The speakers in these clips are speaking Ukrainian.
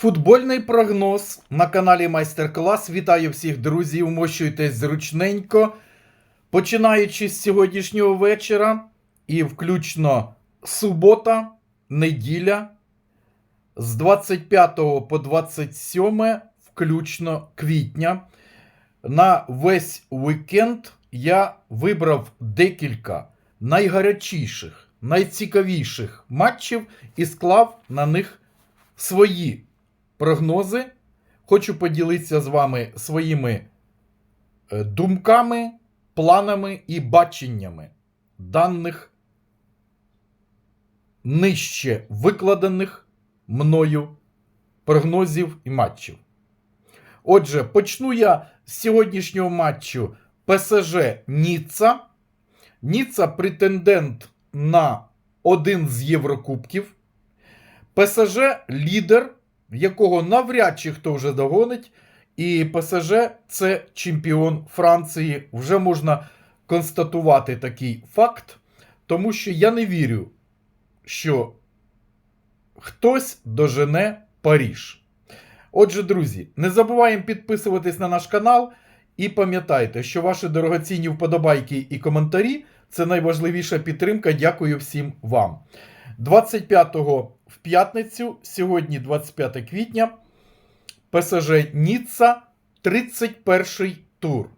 Футбольний прогноз на каналі Майстер-клас. Вітаю всіх друзів. Вмощуйтесь зручненько. Починаючи з сьогоднішнього вечора і включно субота, неділя, з 25 по 27 включно квітня. На весь вікенд я вибрав декілька найгарячіших, найцікавіших матчів і склав на них свої прогнози. Хочу поділитися з вами своїми е, думками, планами і баченнями даних нижче викладених мною прогнозів і матчів. Отже, почну я з сьогоднішнього матчу ПСЖ Ніцца. Ніцца претендент на один з Єврокубків. ПСЖ лідер, якого навряд чи хто вже догонить. І ПСЖ це чемпіон Франції. Вже можна констатувати такий факт, тому що я не вірю, що хтось дожене Паріж. Отже, друзі, не забуваємо підписуватись на наш канал і пам'ятайте, що ваші дорогоцінні вподобайки і коментарі це найважливіша підтримка. Дякую всім вам. 25-го в п'ятницю, сьогодні 25 квітня, ПСЖ Ніцца, 31 тур.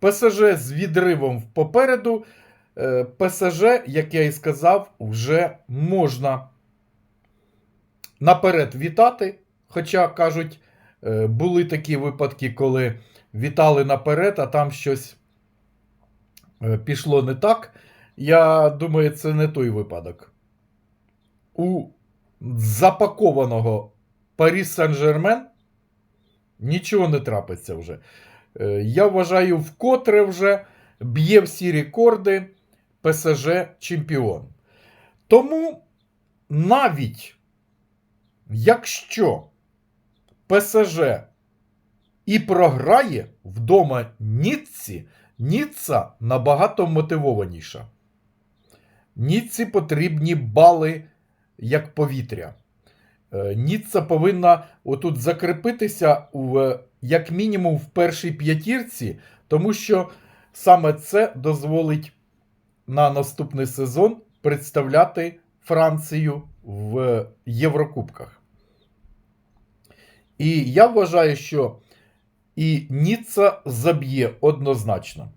ПСЖ з відривом попереду. Е, ПСЖ, як я і сказав, вже можна наперед вітати. Хоча кажуть, е, були такі випадки, коли вітали наперед, а там щось е, пішло не так. Я думаю, це не той випадок. У запакованого Парі Сен-Жермен нічого не трапиться вже. Е, Я вважаю, вкотре вже б'є всі рекорди ПСЖ чемпіон. Тому навіть якщо ПСЖ і програє вдома Ніцці, Ніцца набагато мотивованіша. Ніцці потрібні бали як повітря. Е, Ніцца повинна отут закріпитися в, як мінімум в першій п'ятірці, тому що саме це дозволить на наступний сезон представляти Францію в Єврокубках. І я вважаю, що і Ніцца заб'є однозначно.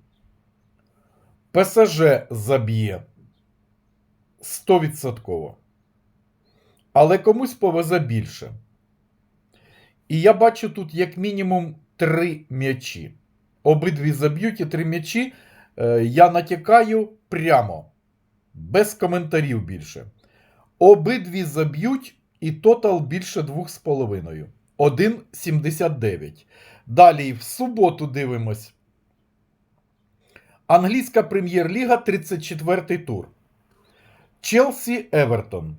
ПСЖ заб'є 100%. Але комусь повезе більше. І я бачу тут як мінімум три м'ячі. Обидві заб'ють і три м'ячі. Е, я натякаю прямо, без коментарів більше. Обидві заб'ють і тотал більше 2,5. 1,79. Далі в суботу дивимось. Англійська прем'єр-ліга 34 й тур. Челсі Евертон.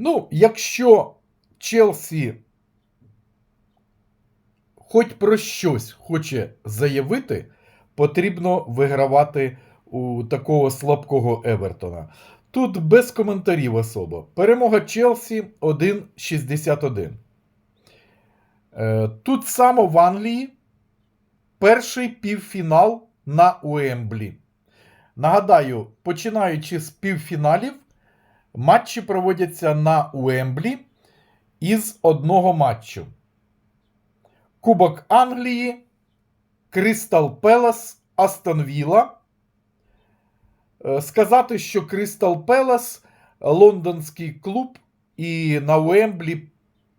Ну, якщо Челсі хоч про щось хоче заявити, потрібно вигравати у такого слабкого Евертона. Тут без коментарів особо. Перемога Челсі 1,61. Е, Тут само в Англії перший півфінал на Уемблі. Нагадаю, починаючи з півфіналів, матчі проводяться на Уемблі із одного матчу. Кубок Англії, Кристал Пелас, Астон Вілла. Е, Сказати, що Кристал Пелас лондонський клуб і на Уемблі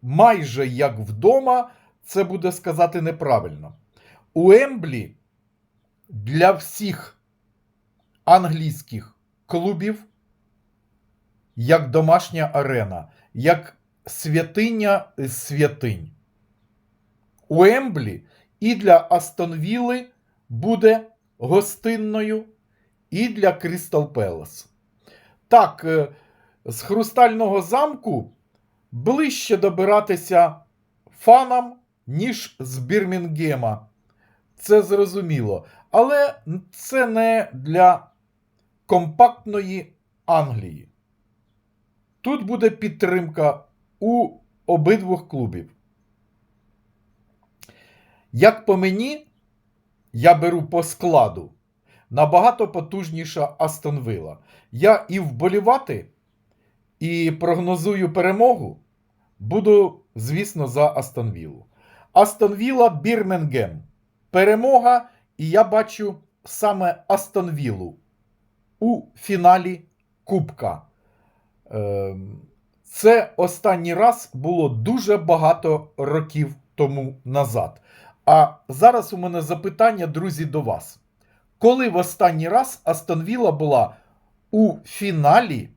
майже як вдома, це буде сказати неправильно. Уемблі для всіх англійських клубів як домашня арена, як святиня святинь. Уемблі і для Астонвіли буде гостинною, і для Крістал Пелас. Так, е, з Хрустального замку ближче добиратися фанам, ніж з Бірмінгема. Це зрозуміло. Але це не для компактної Англії. Тут буде підтримка у обидвох клубів. Як по мені, я беру по складу набагато потужніша Астон Вилла. Я і вболівати, і прогнозую перемогу. Буду, звісно, за Астон Віллу. Астон Вілла Бірмінгем. Перемога, і я бачу саме Астон Віллу у фіналі Кубка. Ем, Це останній раз було дуже багато років тому назад. А зараз у мене запитання, друзі, до вас. Коли в останній раз Астон Вілла була у фіналі,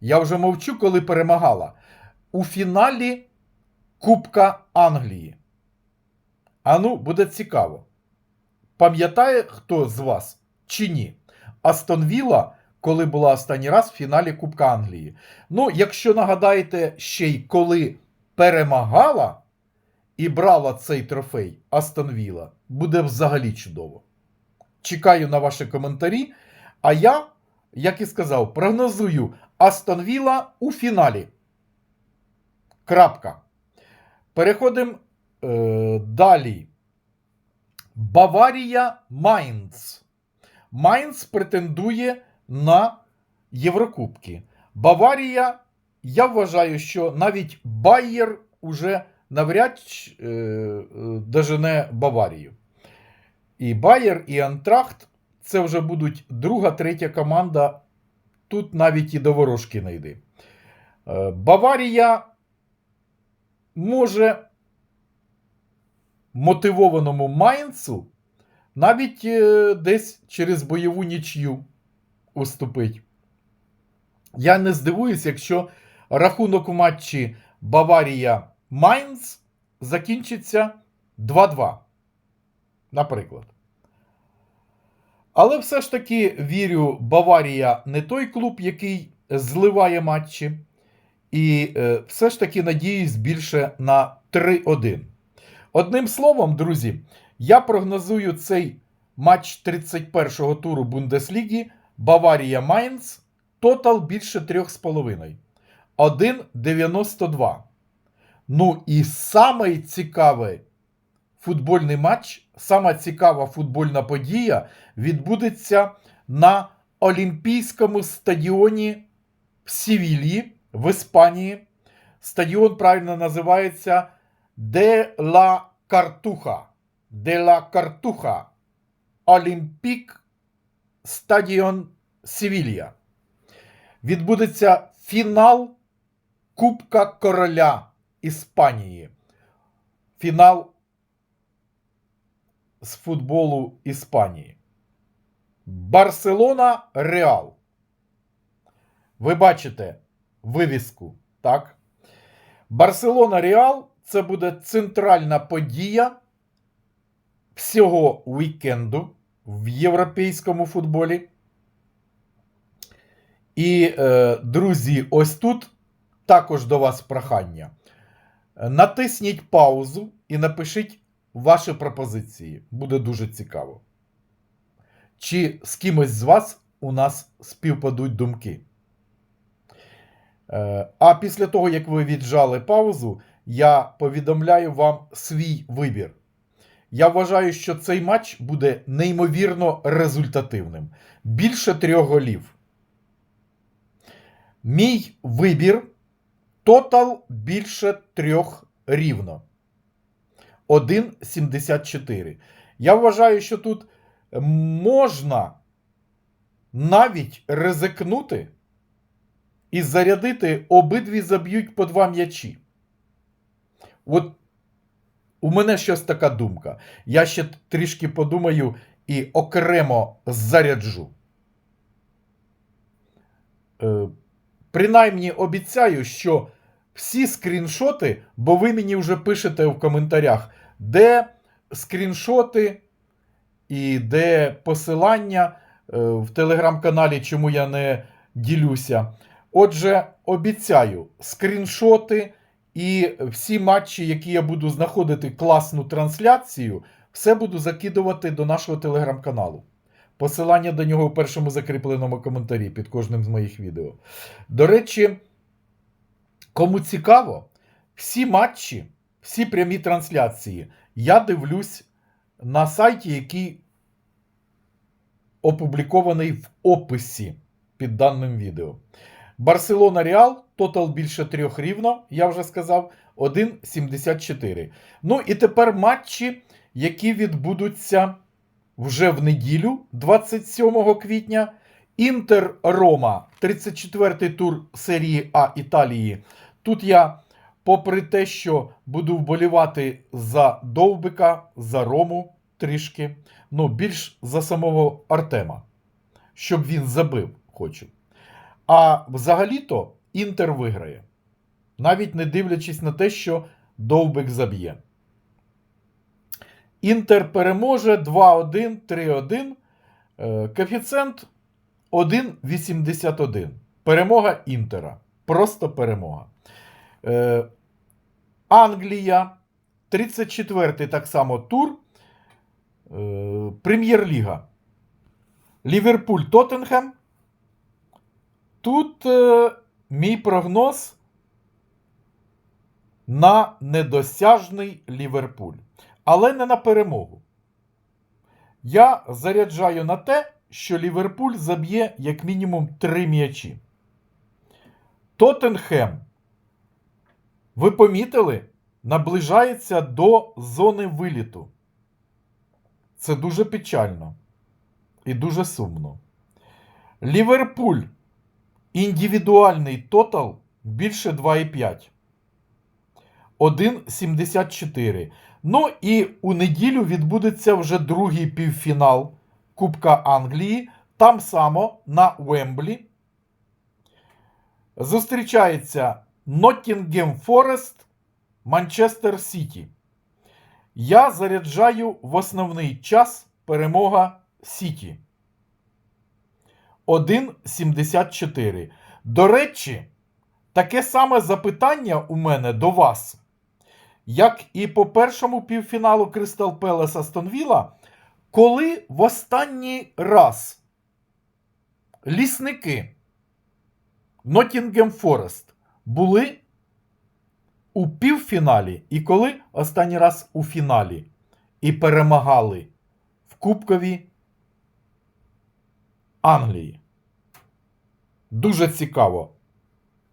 я вже мовчу, коли перемагала, у фіналі Кубка Англії. Ану, буде цікаво. Пам'ятає хто з вас чи ні? Астон Вілла, коли була останній раз в фіналі Кубка Англії. Ну, якщо нагадаєте ще й коли перемагала і брала цей трофей Астон Вілла, буде взагалі чудово. Чекаю на ваші коментарі. А я, як і сказав, прогнозую Астон Вілла у фіналі. Крапка. Переходимо е, далі. Баварія Майнц. Майнц претендує на Єврокубки. Баварія, я вважаю, що навіть Байєр уже навряд е, е, дожене Баварію. І Байер, і Антрахт це вже будуть друга, третя команда. Тут навіть і до ворожки не йди. Е, Баварія може мотивованому Майнцу навіть е, десь через бойову нічю уступить. Я не здивуюсь, якщо рахунок у матчі Баварія Майнц закінчиться 2-2. Наприклад. Але все ж таки вірю, Баварія не той клуб, який зливає матчі. І е, все ж таки надіюсь більше на 3-1. Одним словом, друзі, я прогнозую цей матч 31-го туру Бундесліги Баварія Майнц. Тотал більше 3,5. 1,92. Ну і самий цікавий футбольний матч, сама цікава футбольна подія відбудеться на Олімпійському стадіоні в Севілії в Іспанії. Стадіон правильно називається Де ла Картуха. Де ла Картуха. Олімпік стадіон Севілія. Відбудеться фінал Кубка Короля Іспанії. Фінал з футболу Іспанії. Барселона Реал. Ви бачите вивіску, так? Барселона Реал це буде центральна подія всього вікенду в європейському футболі. І, е, друзі, ось тут також до вас прохання. Натисніть паузу і напишіть ваші пропозиції. Буде дуже цікаво. Чи з кимось з вас у нас співпадуть думки? Е, А після того, як ви віджали паузу, я повідомляю вам свій вибір. Я вважаю, що цей матч буде неймовірно результативним. Більше трьох голів. Мій вибір тотал більше трьох рівно. 1,74. Я вважаю, що тут можна навіть ризикнути і зарядити обидві заб'ють по два м'ячі. От у мене щось така думка. Я ще трішки подумаю і окремо заряджу. Е, принаймні обіцяю, що всі скріншоти, бо ви мені вже пишете в коментарях, де скріншоти і де посилання е, в телеграм-каналі, чому я не ділюся. Отже, обіцяю скріншоти і всі матчі, які я буду знаходити класну трансляцію, все буду закидувати до нашого телеграм-каналу. Посилання до нього у першому закріпленому коментарі під кожним з моїх відео. До речі, Кому цікаво, всі матчі, всі прямі трансляції я дивлюсь на сайті, який опублікований в описі під даним відео. Барселона Реал, тотал більше трьох рівно, я вже сказав, 1,74. Ну і тепер матчі, які відбудуться вже в неділю, 27 квітня. Інтер Рома, 34-й тур серії А Італії. Тут я, попри те, що буду вболівати за Довбика, за Рому трішки, ну, більш за самого Артема, щоб він забив, хочу. А взагалі-то Інтер виграє. Навіть не дивлячись на те, що Довбик заб'є. Інтер переможе 2-1, 3-1. Е, Коефіцієнт 1,81. Перемога Інтера. Просто перемога. Е, Англія. 34-й так само тур. Е, Прем'єр-ліга. Ліверпуль Тоттенхем. Тут е, мій прогноз на недосяжний Ліверпуль. Але не на перемогу. Я заряджаю на те, що Ліверпуль заб'є як мінімум 3 м'ячі. Тоттенхем, ви помітили, наближається до зони виліту. Це дуже печально і дуже сумно. Ліверпуль. Індивідуальний тотал більше 2,5. 1,74. Ну і у неділю відбудеться вже другий півфінал Кубка Англії. Там само на Вемблі. Зустрічається Ноттінгем Форест, Манчестер Сіті. Я заряджаю в основний час перемога Сіті. 1,74. До речі, таке саме запитання у мене до вас. Як і по першому півфіналу Кристал Пелес Астон Вілла, коли в останній раз лісники Ноттінгем Форест були у півфіналі, і коли останній раз у фіналі і перемагали в Кубкові Англії. Дуже цікаво.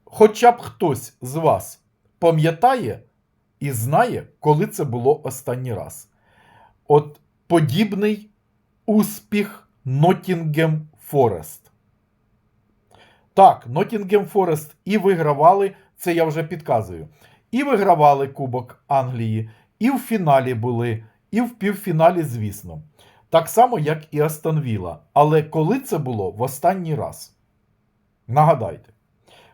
Хоча б хтось з вас пам'ятає і знає, коли це було останній раз. От подібний успіх Ноттінгем Форест. Так, Ноттінгем Форест і вигравали, це я вже підказую. І вигравали Кубок Англії, і в фіналі були, і в півфіналі, звісно. Так само, як і Астон Вілла. Але коли це було в останній раз? Нагадайте.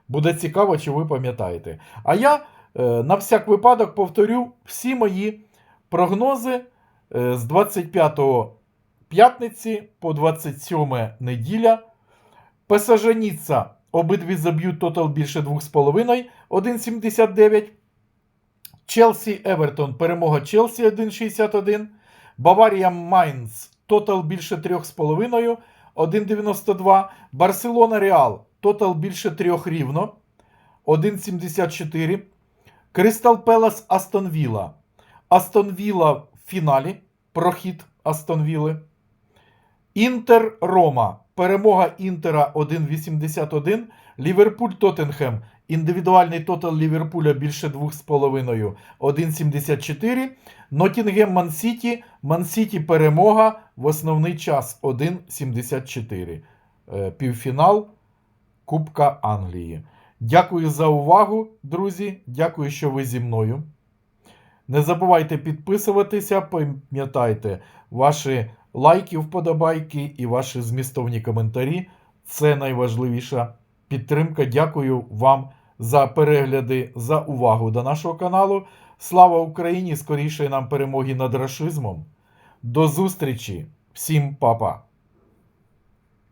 Буде цікаво, чи ви пам'ятаєте. А я е, на всяк випадок повторю всі мої прогнози е, з 25 п'ятниці по 27 неділя. ПСЖ Ніцца обидві заб'ють тотал більше 2,5, 1,79. Челсі Евертон перемога Челсі 1,61. Баварія Майнц тотал більше 3,5, 1,92. Барселона Реал тотал більше 3 рівно, 1,74. Кристал Пелас Астон Вілла. Астон Вілла в фіналі. Прохід Астон Вілли. Інтер Рома. Перемога Інтера 1,81. Ліверпуль Тоттенхем. Індивідуальний тотал Ліверпуля більше 2,5. 1,74. Ноттінгем Мансіті. Мансіті перемога в основний час 1,74. Е, Півфінал Кубка Англії. Дякую за увагу, друзі. Дякую, що ви зі мною. Не забувайте підписуватися, пам'ятайте ваші лайки, вподобайки і ваші змістовні коментарі. Це найважливіша підтримка. Дякую вам за перегляди, за увагу до нашого каналу. Слава Україні! Скоріше нам перемоги над рашизмом. До зустрічі! Всім па-па!